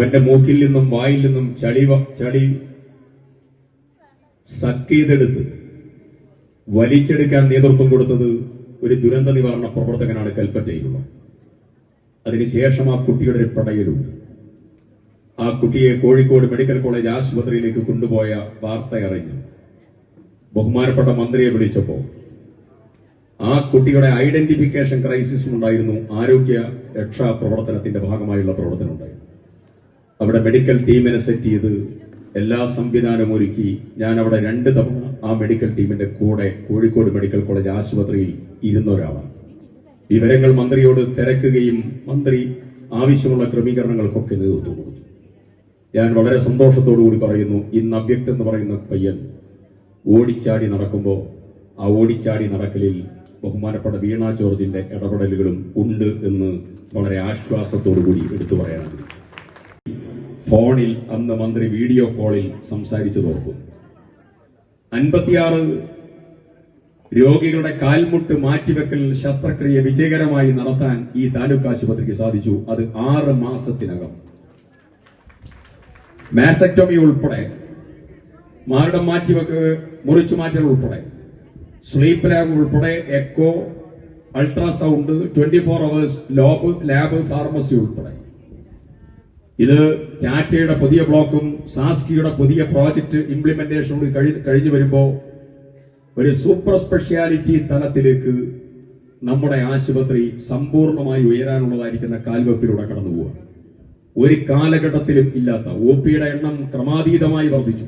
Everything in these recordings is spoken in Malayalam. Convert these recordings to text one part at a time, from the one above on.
അവന്റെ മൂക്കിൽ നിന്നും വായിൽ നിന്നും ചളി ചളി സക്ക് വലിച്ചെടുക്കാൻ നേതൃത്വം കൊടുത്തത് ഒരു ദുരന്ത നിവാരണ പ്രവർത്തകനാണ് കൽപ്പറ്റയിലുള്ള. അതിനുശേഷം ആ കുട്ടിയുടെ ഒരു പടയലുണ്ട്. ആ കുട്ടിയെ കോഴിക്കോട് മെഡിക്കൽ കോളേജ് ആശുപത്രിയിലേക്ക് കൊണ്ടുപോയ വാർത്ത അറിഞ്ഞു. ബഹുമാനപ്പെട്ട മന്ത്രിയെ വിളിച്ചപ്പോ ആ കുട്ടിയുടെ ഐഡന്റിഫിക്കേഷൻ ക്രൈസിസും ഉണ്ടായിരുന്നു. ആരോഗ്യ രക്ഷാ പ്രവർത്തനത്തിന്റെ ഭാഗമായുള്ള പ്രവർത്തനം ഉണ്ടായിരുന്നു. അവിടെ മെഡിക്കൽ ടീമിനെ സെറ്റ് ചെയ്ത് എല്ലാ സംവിധാനവും ഒരുക്കി ഞാൻ അവിടെ രണ്ട് തവണ ആ മെഡിക്കൽ ടീമിന്റെ കൂടെ കോഴിക്കോട് മെഡിക്കൽ കോളേജ് ആശുപത്രിയിൽ ഇരുന്ന ഒരാളാണ്. വിവരങ്ങൾ മന്ത്രിയോട് തിരക്കുകയും മന്ത്രി ആവശ്യമുള്ള ക്രമീകരണങ്ങൾക്കൊക്കെ നേതൃത്വം കൊടുത്തു. ഞാൻ വളരെ സന്തോഷത്തോടു കൂടി പറയുന്നു ഇന്ന് അവ്യക്ത് എന്ന് പറയുന്ന പയ്യൻ ഓടിച്ചാടി നടക്കുമ്പോൾ ആ ഓടിച്ചാടി നടക്കലിൽ ബഹുമാനപ്പെട്ട വീണ ജോർജിന്റെ ഇടപെടലുകളും ഉണ്ട് എന്ന് വളരെ ആശ്വാസത്തോടു കൂടി എടുത്തു പറയാനാണ്. ഫോണിൽ അന്ന് മന്ത്രി വീഡിയോ കോളിൽ സംസാരിച്ചു തോർക്കും. അൻപത്തിയാറ് രോഗികളുടെ കാൽമുട്ട് മാറ്റിവെക്കൽ ശസ്ത്രക്രിയ വിജയകരമായി നടത്താൻ ഈ താലൂക്ക് ആശുപത്രിക്ക് സാധിച്ചു. അത് ആറ് മാസത്തിനകം. മാസക്ടോമി ഉൾപ്പെടെ മാരടം മാറ്റിവെക്ക് മുറിച്ചു മാറ്റൽ ഉൾപ്പെടെ സ്ലീപ്പ് ലാബ് ഉൾപ്പെടെ echo ultrasound twenty four hours lobe lab pharmacy ഉൾപ്പെടെ. ഇത് ടാറ്റയുടെ പുതിയ ബ്ലോക്കും സാസ്കിയുടെ പുതിയ പ്രോജക്ട് ഇംപ്ലിമെന്റേഷനോട് കഴിഞ്ഞു വരുമ്പോ ഒരു സൂപ്പർ സ്പെഷ്യാലിറ്റി തലത്തിലേക്ക് നമ്മുടെ ആശുപത്രി സമ്പൂർണമായി ഉയരാനുള്ളതായിരിക്കുന്ന കാൽവെപ്പിലൂടെ കടന്നു പോവുക ഒരു കാലഘട്ടത്തിലും ഇല്ലാത്ത ഒ പിയുടെ എണ്ണം ക്രമാതീതമായി വർദ്ധിച്ചു.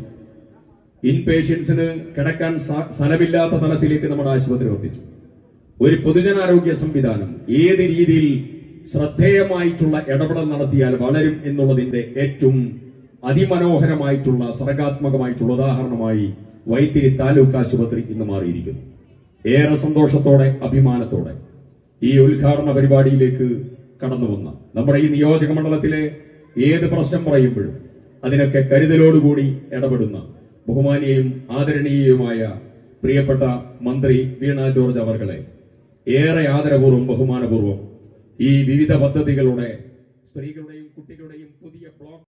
ഇൻ പേഷ്യൻസിന് കിടക്കാൻ സ്ഥലമില്ലാത്ത തലത്തിലേക്ക് നമ്മുടെ ആശുപത്രി വർദ്ധിച്ചു. ഒരു പൊതുജനാരോഗ്യ സംവിധാനം ഏത് രീതിയിൽ ശ്രദ്ധേയമായിട്ടുള്ള ഇടപെടൽ നടത്തിയാൽ വളരും എന്നുള്ളതിന്റെ ഏറ്റവും അതിമനോഹരമായിട്ടുള്ള സർഗാത്മകമായിട്ടുള്ള ഉദാഹരണമായി വൈത്തിരി താലൂക്ക് ആശുപത്രി ഇന്ന് മാറിയിരിക്കുന്നു. ഏറെ സന്തോഷത്തോടെ അഭിമാനത്തോടെ ഈ ഉദ്ഘാടന പരിപാടിയിലേക്ക് കടന്നു വന്ന നമ്മുടെ ഈ നിയോജക മണ്ഡലത്തിലെ ഏത് പ്രശ്നം പറയുമ്പോഴും അതിനൊക്കെ കരുതലോടുകൂടി ഇടപെടുന്ന ബഹുമാനീയയും ആദരണീയയുമായ പ്രിയപ്പെട്ട മന്ത്രി വീണ ജോർജ് അവർകളെ ഏറെ ആദരപൂർവം ബഹുമാനപൂർവം ഈ വിവിധ പദ്ധതികളുടെ സ്ത്രീകളുടെയും കുട്ടികളുടെയും പുതിയ ബ്ലോക്ക്